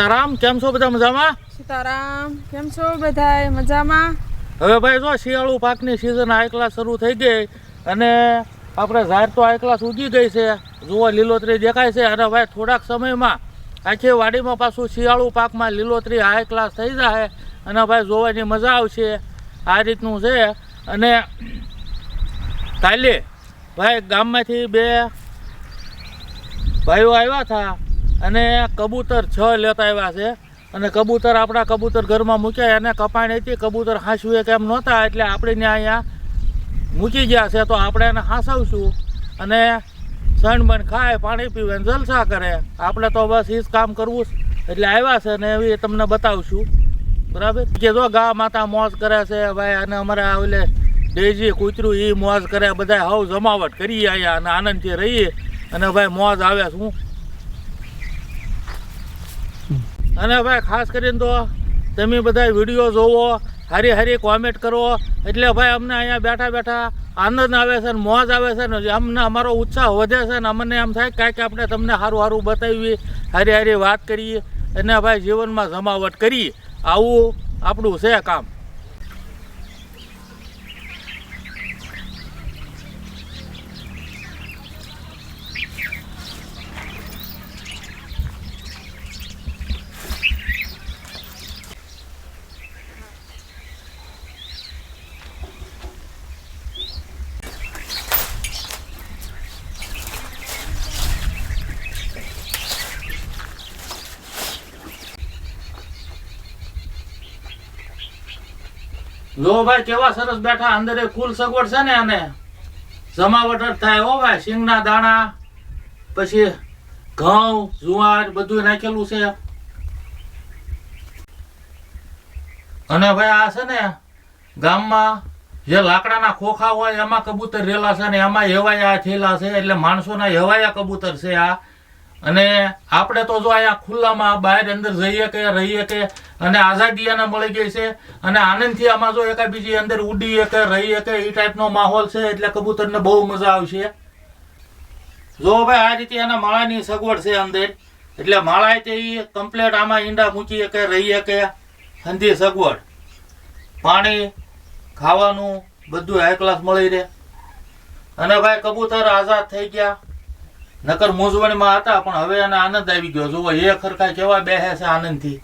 સીતારામ કેમ છો બધા મજામાં? સીતારામ કેમ છો બધાય? મજામાં? હવે ભાઈ જો શિયાળુ પાકની સિઝન આયકલા શરૂ થઈ ગઈ અને આપણે ઝાડ તો આયકલા ઉગી ગઈ છે. જુઓ લીલોતરી દેખાય છે અને ભાઈ થોડાક સમયમાં આખી વાડીમાં પાછું શિયાળુ પાકમાં લીલોતરી હાઈ ક્લાસ થઈ જાય અને ભાઈ જોવાની મજા આવશે. આ રીતનું છે અને કાલે ભાઈ ગામમાંથી બે ભાઈઓ આવ્યા હતા. અને કબૂતર છ લેતા આવ્યા છે. અને કબૂતર આપણા કબૂતર ઘરમાં મૂક્યા એને કપાણી હતી, કબૂતર હાંસવું કેમ નહોતા, એટલે આપણે અહીંયા મૂકી ગયા છે, તો આપણે એને હાંસવશું. અને સણ બન ખાય, પાણી પીવે ને જલસા કરે. આપણે તો બસ એ જ કામ કરવું. એટલે આવ્યા છે ને એવી તમને બતાવશું. બરાબર? કે જો ગા માતા મોજ કરે છે, ભાઈ, અને અમારા ઓલે ડેજી કૂતરું એ મોજ કરે બધા હવ જમાવટ કરીએ અહીંયા અને આનંદથી રહીએ. અને ભાઈ, મોજ આવે શું? અને ભાઈ ખાસ કરીને તો તમે બધા વીડિયો જોવો, હારી હારી કોમેન્ટ કરો. એટલે ભાઈ અમને અહીંયા બેઠા બેઠા આનંદ આવે છે ને મોજ આવે છે ને અમને અમારો ઉત્સાહ વધે છે ને અમને એમ થાય કાંઈક આપણે તમને સારું સારું બતાવીએ, હારી હારી વાત કરીએ અને ભાઈ જીવનમાં જમાવટ કરીએ. આવું આપણું છે કામ. જો ભાઈ કેવા સરસ બેઠા, અંદર ફૂલ સગવડ છે ને અને જમાવટ થાય હો ભાઈ સિંગના દાણા, પછી ઘઉં, જુવાર બધું નાખેલું છે. અને ભાઈ આ છે ને ગામમાં જે લાકડાના ખોખા હોય, એમાં કબૂતર રેલા છે ને એમાં હેવાયા થયેલા છે, એટલે માણસોના હેવાયા કબૂતર છે આ. અને આપણે તો જો અહીંયા ખુલ્લામાં બહાર અંદર જઈએ કે રહીએ કે, અને આઝાદી એને મળી ગઈ છે, અને આનંદથી આમાં જો એકા બીજી અંદર ઉડીએ કે રહીએ કે એ ટાઈપનો માહોલ છે, એટલે કબૂતરને બહુ મજા આવશે. જો ભાઈ, આ રીતે એના માળાની સગવડ છે અંદર. એટલે માળા તે ઈ કમ્પ્લેટ આમાં ઈંડા મૂકીએ કે, રહીએ કે, હંધી સગવડ. પાણી, ખાવાનું, બધું હાઈ ક્લાસ મળી રહે. અને ભાઈ, કબૂતર આઝાદ થઈ ગયા. નકર મૂંઝવણમાં હતા, પણ હવે એને આનંદ આવી ગયો. જુઓ, એ ખરખા કેવા બેહે છે આનંદથી.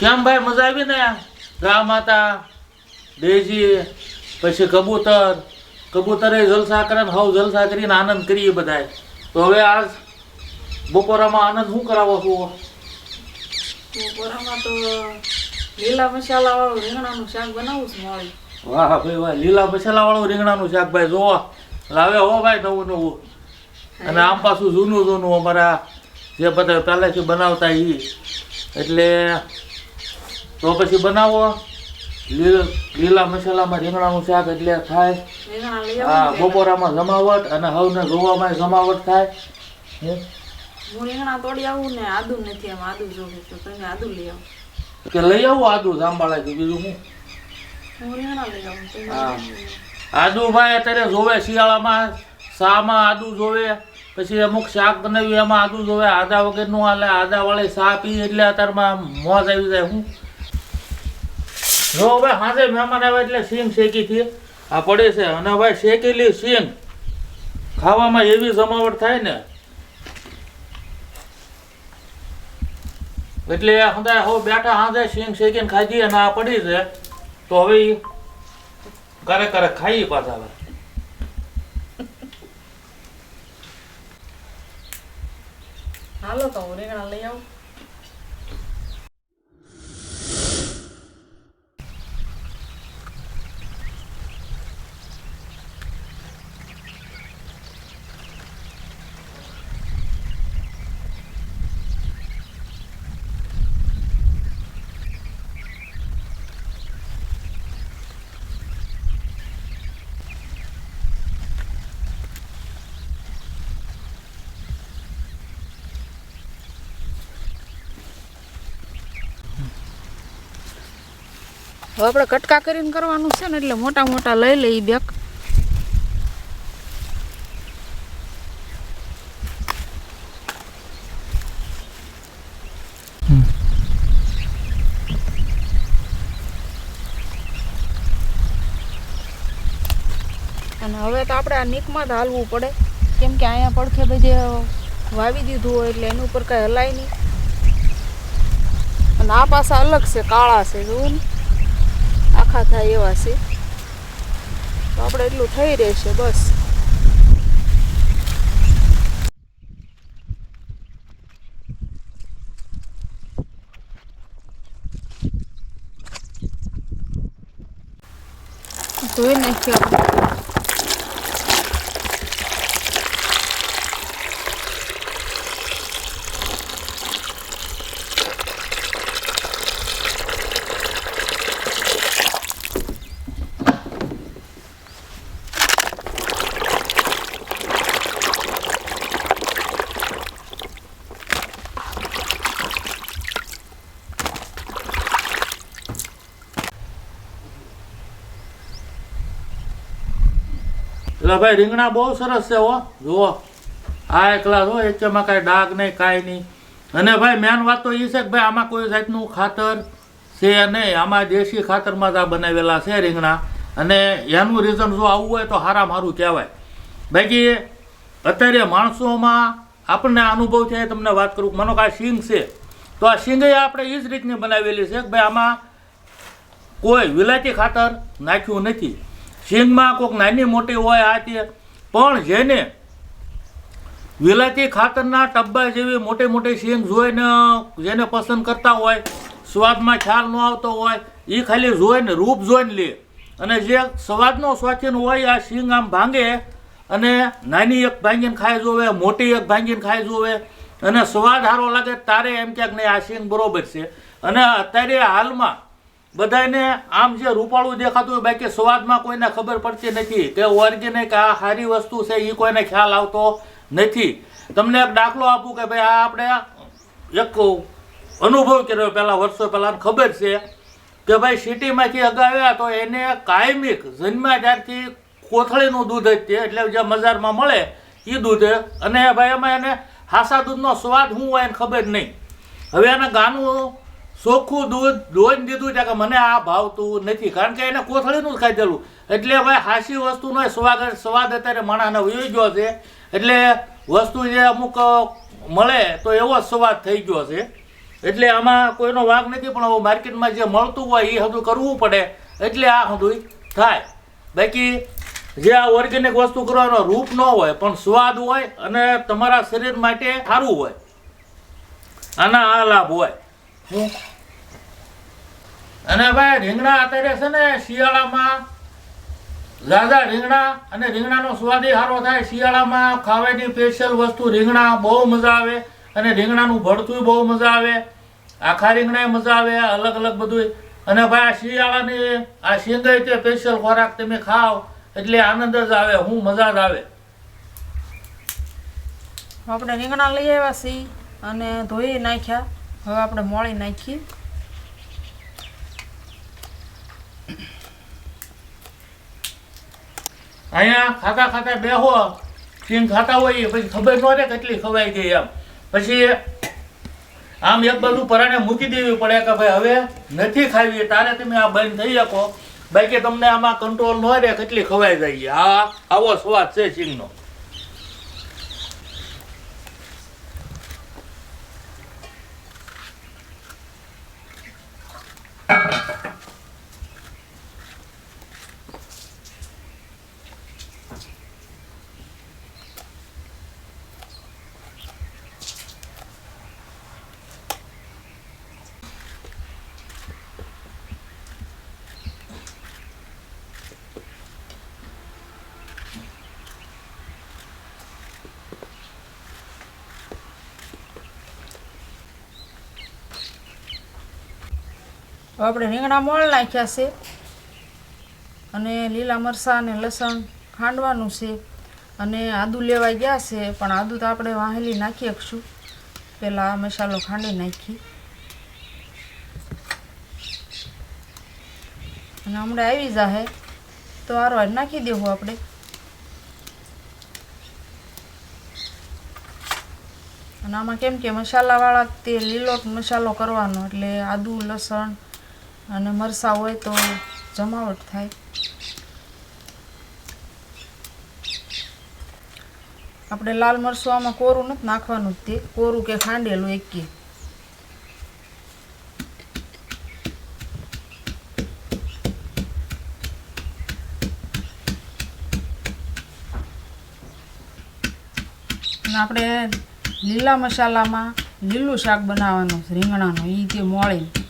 કેમ ભાઈ, મજા આવી ને ગા માતા દેજી પછી કબૂતર. કબૂતરે જલસા કરે હવ જલસા કરીને આનંદ કરીએ બધાય તો હવે આજ બપોરામાં આનંદ શું કરાવો છો બપોરામાં તો લીલા મસાલા વાળું રીંગણાનું શાક બનાવું છું મારી. વાહ ભાઈ વાહ લીલા મસાલા વાળું રીંગણાનું શાક ભાઈ જોવો લાવે હો ભાઈ નવું નવું. અને આમ પાછું જૂનું જૂનું અમારા જે બધા પહેલેથી બનાવતા એ એટલે તો પછી બનાવો. લીલા મસાલામાં રીંગણાનું શાક એટલે થાય. રીંગણા હા બપોરામાં જમાવટ અને હવને ગોવામાં જમાવટ થાય. હે? રીંગણા તોડી આવું ને આદુ નથી એમ આદુ જોવે તો તમે આદુ લઈ આવો. કે લઈ આવું આદુ જાંબાળાથી બીજું હું? હું. આદુ ભાઈ અત્યારે જોવે શિયાળામાં શામાં આદુ જોવે પછી અમુક શાક બનાવ્યું એમાં આદુ જોવે આદા વગરનું હાલે આદા વાળી શા પી એટલે અત્યારમાં મોજ આવી જાય. હું? જો ભાઈ સાંજે મહેમાન આવે એટલે સિંગ શેકી થી આ પડે છે. અને ભાઈ શેકેલી સિંગ. ખાવામાં એવી જમાવટ થાય ને એટલે હંદાય હો બેઠા હાંજે સિંગ શેકીને ખાધી અને આ પડી છે, તો હવે કરે કરે ખાઈ પાછા હવે. હાલો તો હું રીંગણા લઈ આવું. હવે આપણે કટકા કરીને કરવાનું છે ને એટલે મોટા મોટા લઈ લે એ બેક અને હવે તો આપણે આ નીકમાં જ હાલવું પડે. કેમ કે અહીંયા પડખે બધે વાવી દીધું હોય એટલે એની ઉપર કાંઈ હલાય નહીં. અને આ પાસા અલગ છે, કાળા છે, જોવું ને. આખા થાય એવા છે. તો આપણે એટલું થઈ રહેશે બસ. ધોઈ નાખ્યો. રીંગણા બહુ સરસ છે હો. જુઓ. આ એકલા હો એચમાં કાંઈ ડાઘ નહીં, કાંઈ નહીં. અને ભાઈ મેન વાત તો એ છે કે ભાઈ, આમાં કોઈ જાતનું ખાતર છે નહીં. આમાં દેશી ખાતરમાં જ આ બનાવેલા છે રીંગણા. અને એનું રીઝન જો આવવું હોય તો હારા મારું કહેવાય. બાકી અત્યારે માણસોમાં આપણને અનુભવ છે તમને વાત કરું મનો કે આ સિંગ છે. તો આ શિંગે આપણે એ જ રીતની બનાવેલી છે કે ભાઈ, આમાં કોઈ વિલાયતી ખાતર નાખ્યું નથી. સિંગમાં કોઈક નાની મોટી હોય આ તે. પણ જેને વિલાયતી ખાતરના ટબ્બા જેવી મોટી મોટી સિંગ જોઈને, જેને પસંદ કરતા હોય, સ્વાદમાં ખ્યાલ ન આવતો હોય એ ખાલી જોઈને, રૂપ જોઈને લે. અને જે સ્વાદનો શોખીન હોય, આ સિંગ આમ ભાંગે અને નાની એક ભાંગીને ખાઈ જોવે, મોટી એક ભાંગીને ખાઈ જોવે. અને સ્વાદ સારો લાગે, તારે એમ ક્યાંક નહીં, આ સિંગ બરોબર છે. અને અત્યારે હાલમાં બધાને આમ જે રૂપાળું દેખાતું હોય, બાકી સ્વાદમાં કોઈને ખબર પડતી નથી. કે ઓર્ગેનિક આ સારી વસ્તુ છે એ કોઈને ખ્યાલ આવતો નથી. તમને એક દાખલો આપું કે ભાઈ આ આપણે એક અનુભવ કર્યો પહેલાં વર્ષો પહેલાં ખબર છે કે ભાઈ સિટીમાંથી અગાવ્યા તો એને કાયમિક જન્મ્યા ત્યારથી કોથળીનું દૂધ જ છે એટલે જે બજારમાં મળે એ દૂધ. અને ભાઈ એમાં એને હાસા દૂધનો સ્વાદ શું હોય એને ખબર નહીં. હવે એને ગાનું ચોખ્ખું દૂધ, દોઈને દીધું છે કે મને આ ભાવતું નથી. કારણ કે એને કોથળીનું જ ખાધેલું. એટલે ભાઈ હાસી વસ્તુનો સ્વાદ સ્વાદ અત્યારે માણાને વહી ગયો છે. એટલે વસ્તુ જે અમુક મળે તો એવો સ્વાદ થઈ ગયો છે. એટલે આમાં કોઈનો વાંક નથી, પણ હવે માર્કેટમાં જે મળતું હોય એ હજુ કરવું પડે. એટલે આ બધું થાય. બાકી જે આ ઓર્ગેનિક વસ્તુ કરવાનો રૂપ ન હોય, પણ સ્વાદ હોય અને તમારા શરીર માટે સારું હોય. આના આ લાભ હોય. અને ભાઈ રીંગણા અત્યારે છે ને શિયાળામાં ઝાઝા રીંગણા અને રીંગણાનો સ્વાદ સારો થાય. શિયાળામાં ખાવાની સ્પેશિયલ વસ્તુ રીંગણા, બહુ મજા આવે. અને રીંગણાનું ભરતું બહુ મજા આવે. આખા રીંગણાય મજા આવે, અલગ અલગ બધું અને ભાઈ આ શિયાળાની, આ શીંગાઈ તે સ્પેશિયલ ખોરાક તમે ખાઓ, એટલે આનંદ જ આવે, હું મજા જ આવે. આપણે રીંગણા લઈ આવ્યા છીએ અને ધોઈ નાખ્યા. હવે આપણે મોળી નાખીએ. અહીંયા ખાતા ખાતા બેહો. સિંગ ખાતા હોય, પછી ખબર ન રહે કેટલી ખવાઈ ગઈ એમ. પછી આમ એક બાજુ પરાણે મૂકી દેવી પડે કે ભાઈ હવે નથી ખાવી, તારે તમે આ બંધ થઈ શકો. બાકી તમને આમાં કંટ્રોલ ન રહે કેટલી ખવાઈ જાય. આ આવો સ્વાદ છે સિંગનો હવે આપણે રીંગણા મોળ નાખ્યા છે અને લીલા મરચાં અને લસણ ખાંડવાનું છે અને આદુ લેવા ગયા છે, પણ આદુ તો આપણે વાહેલી નાખી શકશું. પહેલાં મસાલો ખાંડી નાખી. અને હમણાં આવી જાહે, તો આરો નાખી દેવું આપણે. અને આમાં કેમ કે મસાલાવાળા તે લીલો મસાલો કરવાનો, એટલે આદુ, લસણ અને મરસા હોય તો જમાવટ થાય. આપણે લાલ મરચું આમાં કોરું નથી નાખવાનું તે, કોરું કે ખાંડેલું એકી. આપણે લીલા મસાલામાં લીલું શાક બનાવવાનું રીંગણાનું એ તે મોળીને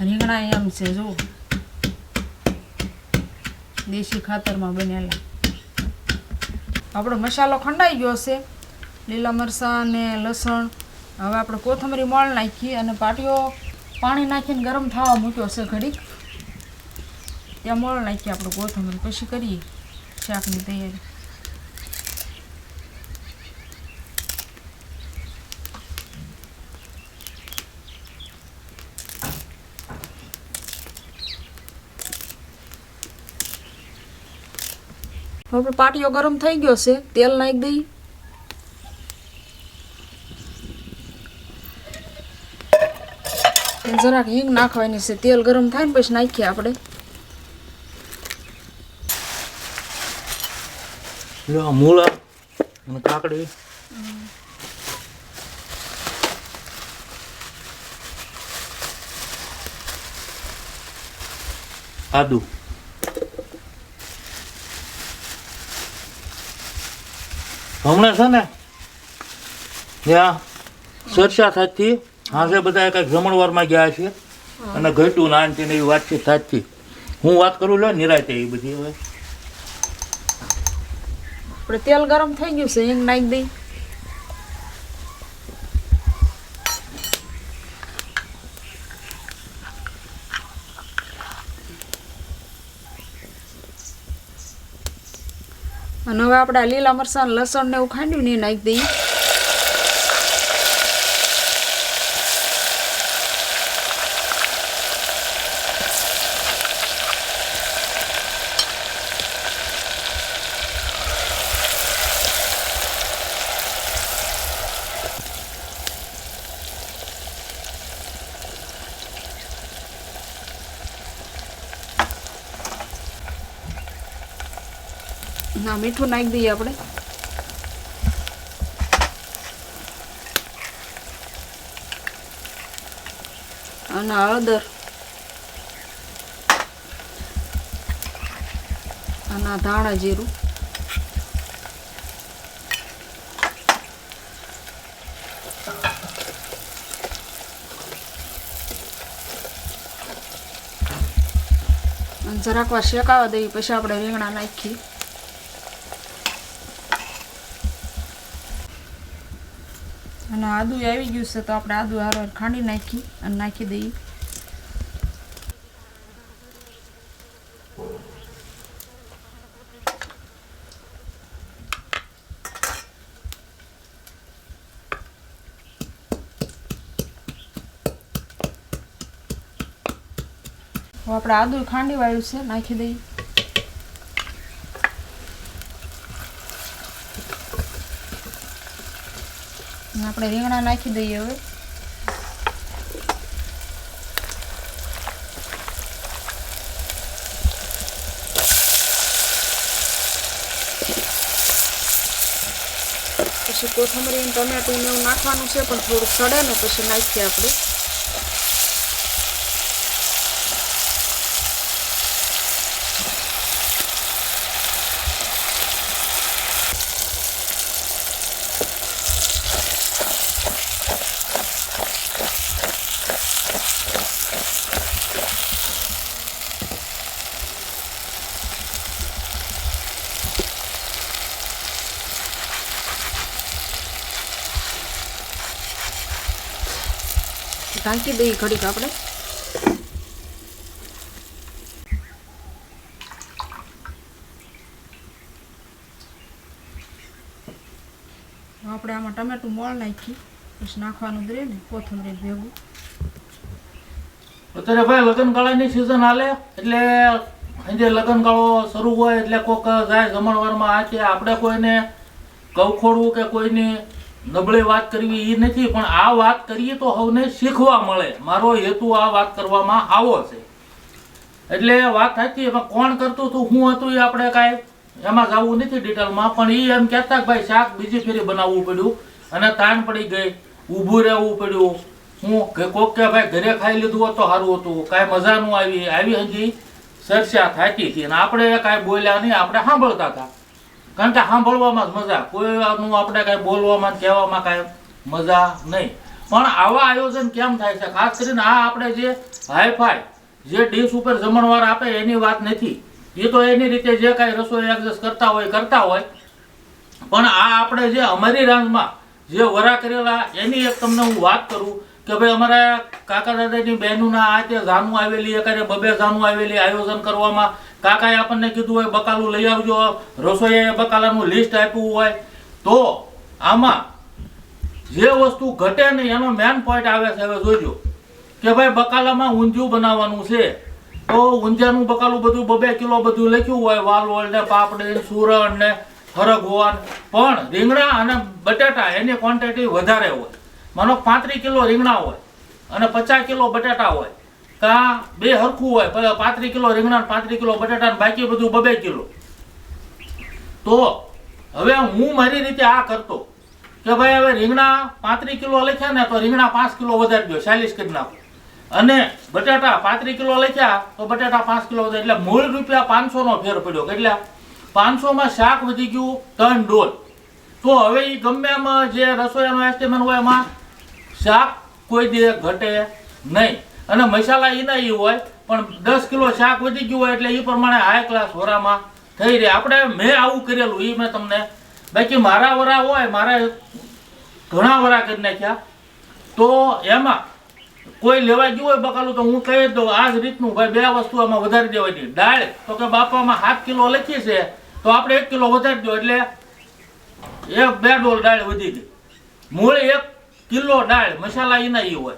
રીંગણા એમ છે જો દેશી ખાતરમાં બનેલા. આપણો મસાલો ખંડાઈ ગયો છે. લીલા મરચાં અને લસણ. હવે આપણે કોથમરી મોળ નાખી અને પાટીઓ પાણી નાખીને ગરમ થવા મૂક્યો છે ઘડીક. ત્યાં મોળ નાખીએ આપણે કોથમરી. પછી કરીએ શાકની તૈયારી. હવે પાટીઓ ગરમ થઈ ગયો છે, તેલ નાખી દઈ. જરાક હિંગ નાખવાની છે, તેલ ગરમ થાય ને પછી નાખીએ આપણે. મૂળા અને કાકડી. આદુ. હમણાં છે ને ત્યાં ચર્ચા થતી હાજે બધા કંઈક જમણવારમાં ગયા છે અને ઘટ્યું નાન છે ને એવી વાતચીત થતી. હું વાત કરું લે નિરાતે એ બધી હવે. આપણે તેલ ગરમ થઈ ગયું છે હિંગ નાખી દઈ. અને હવે આપણે લીલા મરચાં લસણ ને એવું ખાંડ્યું ને એ નાખી દઈએ ના મીઠું નાખી દઈએ આપણે. અને હળદર. અને ધાણા જીરું. જરાક વાર શેકાવા દઈએ, પછી આપણે રીંગણા નાખીએ. આદુ આવી ગયું છે, તો આપણે આદુ હારો ખાંડી નાખી અને નાખી દઈએ. આપણે આદુ ખાંડી વાળ્યું છે, નાખી દઈએ. આપણે રીંગણા નાખી દઈએ હવે. પછી કોથમરી ટમેટું ને એવું નાખવાનું છે, પણ થોડુંક સડે ને પછી નાખીએ આપણે. ઢાંકી દઈએ ઘડીક આપણે. આપણે આમાં ટમેટું મોળ નાખી પછી નાખવાનું જ ને કોથમરી ભેગું. અત્યારે ભાઈ લગ્નગાળાની સિઝન હાલે એટલે સાંજે લગ્નગાળો શરૂ હોય એટલે કોઈક જાય જમણવારમાં આ છે આપણે કોઈને કવખોડવું કે કોઈની નબળી વાત કરવી એ નથી, પણ આ વાત કરીએ તો હવને શીખવા મળે. મારો હેતુ આ વાત કરવામાં આવો છે. એટલે વાત હતી, એમાં કોણ કરતું હતું શું હતું એ આપણે કાંઈ એમાં જવું નથી ડિટેલમાં પણ એ એમ કહેતા કે ભાઈ શાક બીજી ફેરી બનાવવું પડ્યું અને તાણ પડી ગઈ, ઊભું રહેવું પડ્યું. હું કે કોક કે ભાઈ ઘરે ખાઈ લીધું હોત તો સારું હતું. કાંઈ મજા ન આવી. આવી હજી ચર્ચા થતી હતી. અને આપણે કાંઈ બોલ્યા નહીં, આપણે સાંભળતા હતા. કારણ કે સાંભળવામાં જ મજા. કોઈનું આપણે કાંઈ બોલવામાં કહેવામાં કાંઈ મજા નહીં. પણ આવા આયોજન કેમ થાય છે? ખાસ કરીને આ આપણે જે હાઈફાઈ, જે ડીશ ઉપર જમણવાર આપે એની વાત નથી. એ તો એની રીતે જે કાંઈ રસોઈ એડજસ્ટ કરતા હોય કરતા હોય. પણ આ આપણે જે અમારી રાંધમાં જે વરા કરેલા, એની એક તમને હું વાત કરું. કે ભાઈ અમારા કાકા દાદાની બહેનોના આ તે ઝાનું આવેલી એકારે બબે ઝાનું આવેલી આયોજન કરવામાં. કાકાએ આપણને કીધું હોય, બકાલું લઈ આવજો. રસોઈએ બકાલાનું લિસ્ટ આપ્યું હોય. તો આમાં જે વસ્તુ ઘટે નહીં, એનો મેન પોઈન્ટ આવે છે હવે જોજો. કે ભાઈ બકાલામાં ઊંધિયું બનાવવાનું છે. તો ઊંધિયાનું બકાલું બધું બબે કિલો બધું લખ્યું હોય વાલવળ ને પાપડી સુરણ ને હરગવન. પણ રીંગણા અને બટાટા એની ક્વોન્ટિટી વધારે હોય. માનો પાંત્રીસ કિલો રીંગણા હોય અને પચાસ કિલો બટાટા હોય, કાં બે હરખું હોય પાંત્રીસ કિલો રીંગણા પાંત્રીસ કિલો બટાટા બાકી બધું બબે કિલો. તો હવે હું મારી રીતે આ કરતો કે ભાઈ હવે રીંગણા પાંત્રીસ કિલો લખ્યા ને તો રીંગણા પાંચ કિલો વધારી દો ચાલીસ કરી નાખો. અને બટાટા પાંત્રીસ કિલો લખ્યા તો બટાટા પાંચ કિલો વધારે, એટલે મૂળ રૂપિયા પાંચસો નો ફેર પડ્યો, કેટલા? પાંચસોમાં શાક વધી ગયું ત્રણ ડોલ. તો હવે એ ગમે એમાં જે રસોઈયાનો એસ્ટિમેટ હોય એમાં શાક કોઈ દે ઘટે નહીં. અને મસાલા એના એ હોય, પણ દસ કિલો શાક વધી ગયું હોય એટલે એ પ્રમાણે હાઈ ક્લાસ વરામાં થઈ રહે. આપણે મેં આવું કરેલું એ મેં તમને બાકી મારા વરા હોય, મારા ઘણા વરા કરી નાખ્યા. તો એમાં કોઈ લેવા ગયું હોય બકાલું, તો હું કહી દઉં, આ જ રીતનું ભાઈ, બે વસ્તુ આમાં વધારી દેવાની દાળ, તો કે બાપામાં સાત કિલો લખી છે, તો આપણે એક કિલો વધારી દો એટલે એક બે ડોલ દાળ વધી ગઈ. મૂળ એક કિલો દાળ, મસાલા એના એ હોય.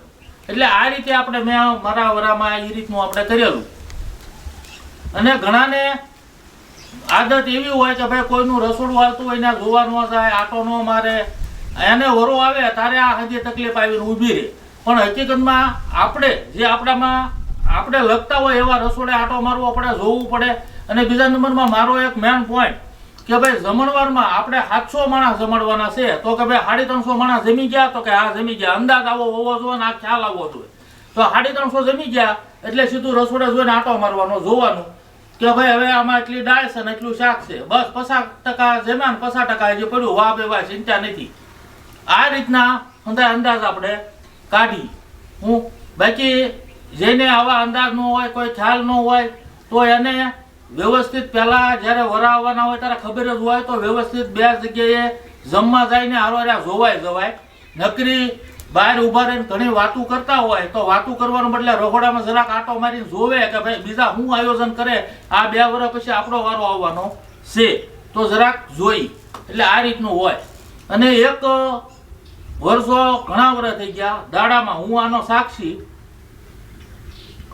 એટલે આ રીતે આપણે મેં મારા વરામાં એ રીતનું આપણે કરેલું. અને ઘણાને આદત એવી હોય કે ભાઈ કોઈનું રસોડું હાલતું હોય ને જોવા ન જાય, આટો ન મારે, એને વરો આવે તારે આ હજી તકલીફ આવીને ઊભી રહે. પણ હકીકતમાં આપણે, જે આપણામાં આપણે લગતા હોય એવા રસોડે આટો મારવો પડે, જોવું પડે. અને બીજા નંબરમાં મારો એક મેન પોઈન્ટ કે ભાઈ જમણવારમાં આપણે સાતસો માણસ જમણવાના છે, તો કે ભાઈ સાડી ત્રણસો માણસ જમી ગયા, તો કે હા, જમી ગયા. અંદાજ આવો હોવો જોઈએ ને આ ખ્યાલ આવવો જોઈએ. તો સાડી ત્રણસો જમી ગયા, એટલે સીધું રસોડે જોઈને આટો મારવાનો, જોવાનું કે ભાઈ હવે આમાં એટલી દાળ છે ને એટલું શાક છે. બસ પચાસ ટકા જમ્યા ને પચાસ ટકા હજી પડ્યું, વાહ બે વાહ, ચિંતા નથી. આ રીતના અંદાજ અંદાજ આપણે કાઢી. હું બાકી જેને આવા અંદાજ ન હોય, કોઈ ખ્યાલ ન હોય, તો એને વ્યવસ્થિત પહેલા જ્યારે વરા આવવાના હોય ત્યારે ખબર જ હોય તો વ્યવસ્થિત બે જગ્યાએ જમવા જઈને હારવાર્યા જોવાય જવાય. નકરી બહાર ઊભા રહીને ઘણી વાતું કરતા હોય તો વાતું કરવાનું બદલે રખોડામાં જરાક આટો મારીને જોવે કે ભાઈ બીજા શું આયોજન કરે? આ બે વર્ષ પછી આપણો વારો આવવાનો છે. તો જરાક જોઈ. એટલે આ રીતનું હોય. અને એક વર્ષો ઘણા વર્ષ થઈ ગયા. દાડામાં હું આનો સાક્ષી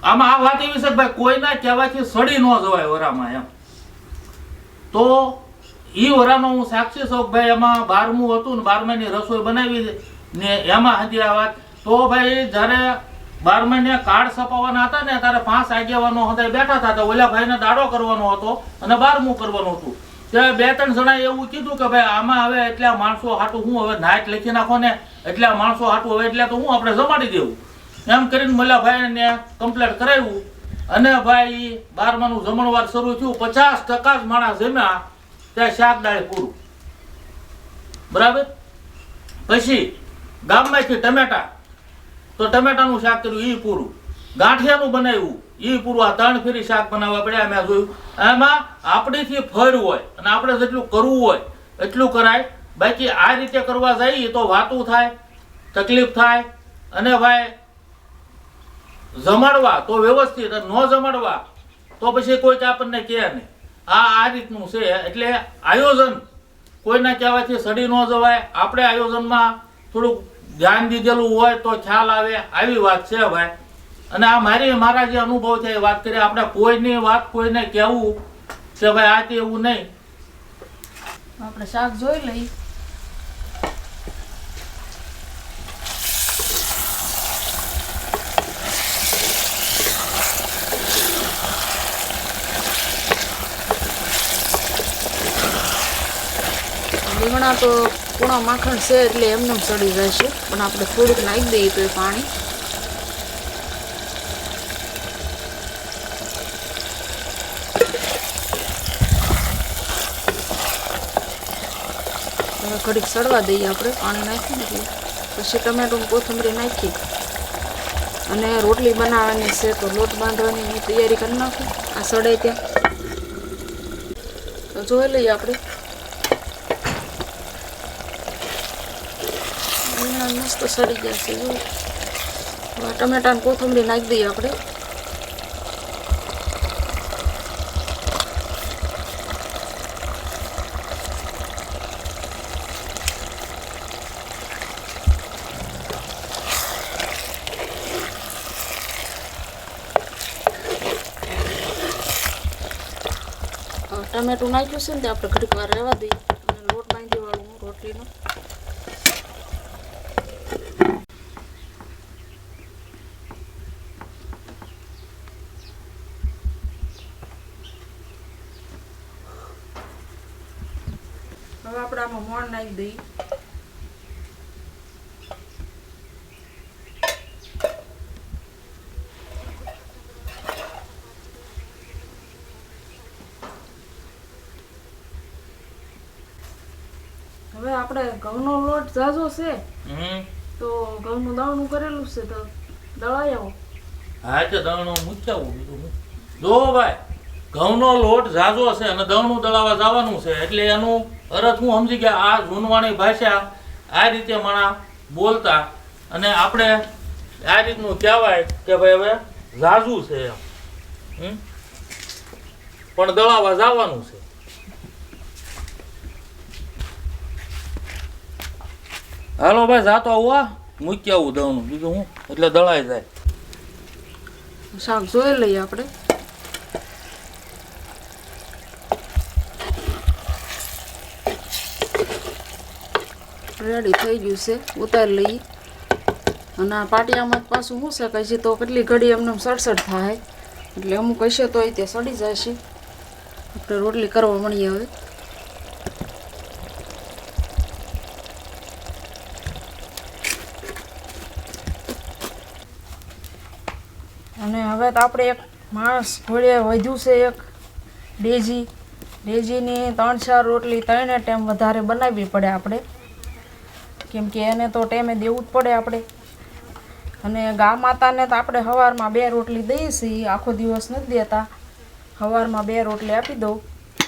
આમાં આ વાત એવી છે ભાઈ કોઈના કહેવાથી સડી ન જવાય વરામાં એમ. તો ઈ વરાનો હું સાક્ષી છું ભાઈ એમાં બારમું હતું ને બારમાની રસોઈ બનાવી ને એમાં હતી આ વાત. તો ભાઈ જ્યારે બારમાને કાર્ડ છપાવવાના હતા ને ત્યારે પાંચ આગેવાનો હતા બેઠા હતા તો ઓલા ભાઈને દાડો કરવાનો હતો અને બારમું કરવાનું હતું. ત્યારે બે ત્રણ જણાએ એવું કીધું કે ભાઈ આમાં હવે એટલા માણસો હાટું હું હવે નાઇટ લખી નાખો ને, એટલા માણસો હાટું હવે એટલે તો હું આપણે જમાડી દેવું. એમ કરીને મલ્લાભાઈને કમ્પ્લેટ કરાવ્યું. અને ભાઈ, બારમાનું જમણવાર શરૂ થયું. પચાસ ટકા જ માણસ જમ્યા. ત્યાં શાક દાળ પૂરું. બરાબર? પછી ગામમાંથી ટમેટા. તો ટમેટાનું શાક કર્યું એ પૂરું. ગાંઠિયાનું બનાવ્યું. એ પૂરું. આ ત્રણ ફેરી શાક બનાવવા પડ્યા મેં જોયું. એમાં આપણીથી ફર હોય અને આપણે જેટલું કરવું હોય, એટલું કરાય. બાકી આ રીતે કરવા જઈએ તો વાતું થાય, તકલીફ થાય. અને ભાઈ જમાડવા તો વ્યવસ્થિત ન જમાડવા તો પછી કોઈક આપણને કહે નહીં. આ આ રીતનું છે એટલે આયોજન કોઈના કહેવાથી સડી ન જવાય. આપણે આયોજનમાં થોડુંક ધ્યાન દીધેલું હોય તો ખ્યાલ આવે. આવી વાત છે ભાઈ અને આ મારી મારા જે અનુભવ છે એ વાત કરીએ. આપણે કોઈની વાત કોઈને કહેવું કે ભાઈ, આ તે એવું નહીં. આપણે શાક જોઈ લઈ રીંગણા તો પૂણા માખણ છે એટલે એમને એમ સડી જાય છે. પણ આપણે થોડુંક નાખી દઈએ તો એ પાણી. હવે ઘડીક સડવા દઈએ આપણે, પાણી નાખીને એટલે પછી ટમેટું કોથમરી નાખી. અને રોટલી બનાવવાની છે તો લોટ બાંધવાની તૈયારી કરી નાખું. આ સડે ત્યાં. તો જોઈ લઈએ આપણે રીંગણા મસ્ત સડી ગયા છે જો હવે ટમેટા ને કોથમરી નાખી દઈએ આપણે હવે ટમેટું નાખ્યું છે ને તે આપણે ઘડીક વાર રહેવા દઈએ અને લોટ બાંધી વાળું રોટલીનો હવે આપણે આમાં દઈએ હવે આપણે ઘઉંનો લોટ ઝાઝો છે તો ઘઉંનું દાણું કરેલું છે તો દળાઈ આવો હા તો દાણું મૂક્યાવું બીજું જો ભાઈ ઘઉંનો લોટ ઝાઝો છે અને દળણું દળાવા જવાનું છે એટલે એનું અર્થ હું સમજી ગયા, આ ગુણવાણી ભાષા આ રીતે માણા બોલતા અને આપણે આ રીતનું કહેવાય કે ભાઈ હવે ઝાઝુ છે એમ? પણ દળાવા જવાનું છે. હાલો ભાઈ, જાતો આવું મૂકી આવું દળનું. બીજું હું? એટલે દળાઈ જાય. શાક જોઈ લઈએ આપણે. રેડી થઈ ગયું છે, ઉતારી લઈએ. અને આ પાટિયામાં પાછું શું છે તો કેટલી ઘડી એમને એમ સડસડ થાય. એટલે અમુક હશે તો તે સડી જશે. આપણે રોટલી કરવા મળીએ હવે. અને હવે તો આપણે એક માણસ ઘોડે વધ્યું છે એક. ડેજી. ડેજીની ત્રણ ચાર રોટલી ત્રણે ટાઈમ વધારે બનાવવી પડે આપણે. કેમ કે એને તો ટાઈમે દેવું જ પડે આપણે. અને ગા માતાને તો આપણે સવારમાં બે રોટલી દઈએ છીએ, આખો દિવસ નથી દેતા. સવારમાં બે રોટલી આપી દઉં.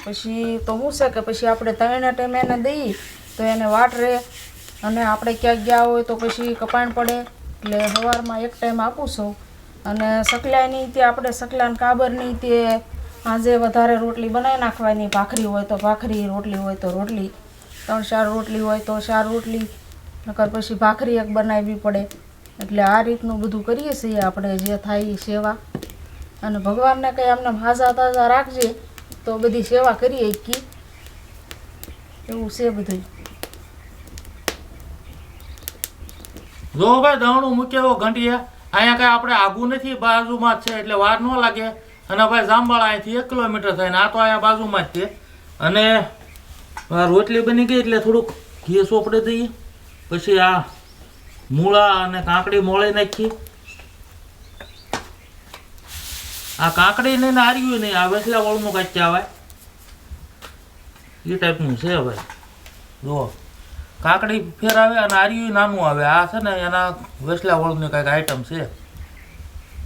પછી તો હું છે કે પછી આપણે ત્રણે ટાઈમ એને દઈએ, તો એને વાટ રહે. અને આપણે ક્યાંક ગયા હોય તો પછી કપાણ પડે, એટલે સવારમાં એક ટાઈમ આપું છું. અને સકલાની તે આપણે સકલાને કાબરની તે આજે વધારે રોટલી બનાવી નાખવાની. ભાખરી હોય તો ભાખરી, રોટલી હોય તો રોટલી. ત્રણ ચાર રોટલી હોય તો ચાર રોટલી. નકર પછી ભાખરી એક બનાવવી પડે. એટલે આ રીતનું બધું કરીએ છીએ આપણે જે થાય એ સેવા. અને ભગવાનને કંઈ આમને હાજા તાજા રાખજે, તો બધી સેવા કરીએ કી એવું છે બધું જો ભાઈ દવણું મૂક્યો ઘંટીએ, અહીંયા કઈ આપણે આઘું નથી, બાજુમાં જ છે, એટલે વાર ન લાગે. અને ભાઈ જાંબાળા અહીંથી એક કિલોમીટર થાય ને આ તો અહીંયા બાજુમાં જ છે. અને રોટલી બની ગઈ, એટલે થોડુંક ઘી સોપડે દઈએ. પછી આ મૂળા અને કાંકડી મોળી નાખી. આ કાંકડી નહીં ને આર્યું નહીં આ વેસલા વળનું કાંઈક કહેવાય એ ટાઈપનું છે ભાઈ. જુઓ. કાંકડી ફેરાવે અને આર્યું નાનું આવે. આ છે ને એના વેસલા વળની કાંઈક આઈટમ છે.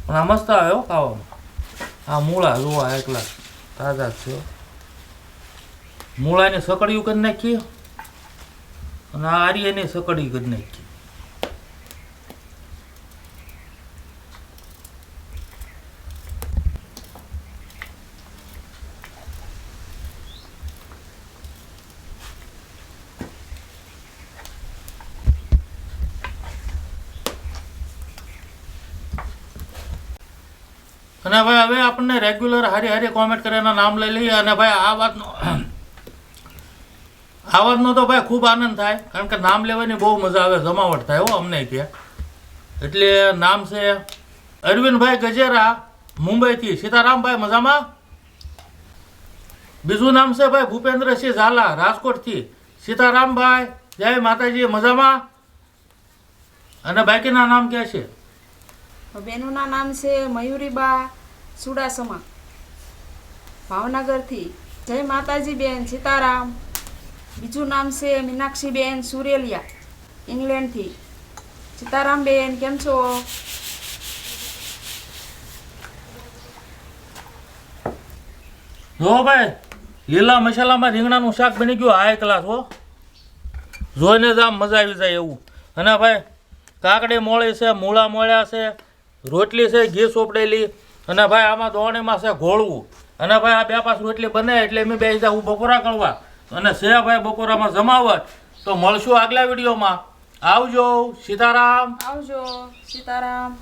પણ આ મસ્ત આવે હો ખાવામાં. આ મૂળા જોવા એકલા તાજા છે મૂળાને સકડિયું કરી નાખીએ અને આ આર્યની સકડી કરી નાખીએ અને ભાઈ, હવે આપણને રેગ્યુલર હારી હારી કોમેન્ટ કરીને નામ લઈ લઈએ અને ભાઈ, આ વાતનો આ વાતનો તો ભાઈ ખૂબ આનંદ થાય, કારણ કે નામ લેવાની બહુ મજા આવે, જમાવટ થાય હો અમને કે. એટલે નામ છે અરવિંદભાઈ ગજેરા, મુંબઈથી. સીતારામભાઈ, મજામાં? બીજું નામ છે ભાઈ ભૂપેન્દ્રસિંહ ઝાલા, રાજકોટથી. સીતારામભાઈ, જય માતાજી, મજામાં? અને બાકીના નામ ક્યાં છે? બેનોના નામ છે મયુરીબા સુડાસમા. ભાવનગરથી. જય માતાજી બેન, સીતારામ. બીજું નામ છે મીનાક્ષીબેન સુરેલિયા, ઇંગ્લેન્ડથી. સીતારામ બેન કેમ છો? જો ભાઈ, લીલા મસાલામાં રીંગણાનું શાક બની ગયું હાઈ ક્લાસ હો. જોઈને જ આમ મજા આવી જાય એવું. અને ભાઈ, કાકડી મોળી છે, મૂળા મોળ્યા છે, રોટલી છે, ઘી સોપડેલી. અને ભાઈ, આમાં દોણીમાં છે, ઘોળવું. અને ભાઈ, આ બે પાસ રોટલી બને એટલે મેં બે હું બપોરા કરવા. અને છે ભાઈ બપોરામાં જમાવટ તો મળશું આગલા વિડીયોમાં. આવજો સીતારામ. આવજો સીતારામ.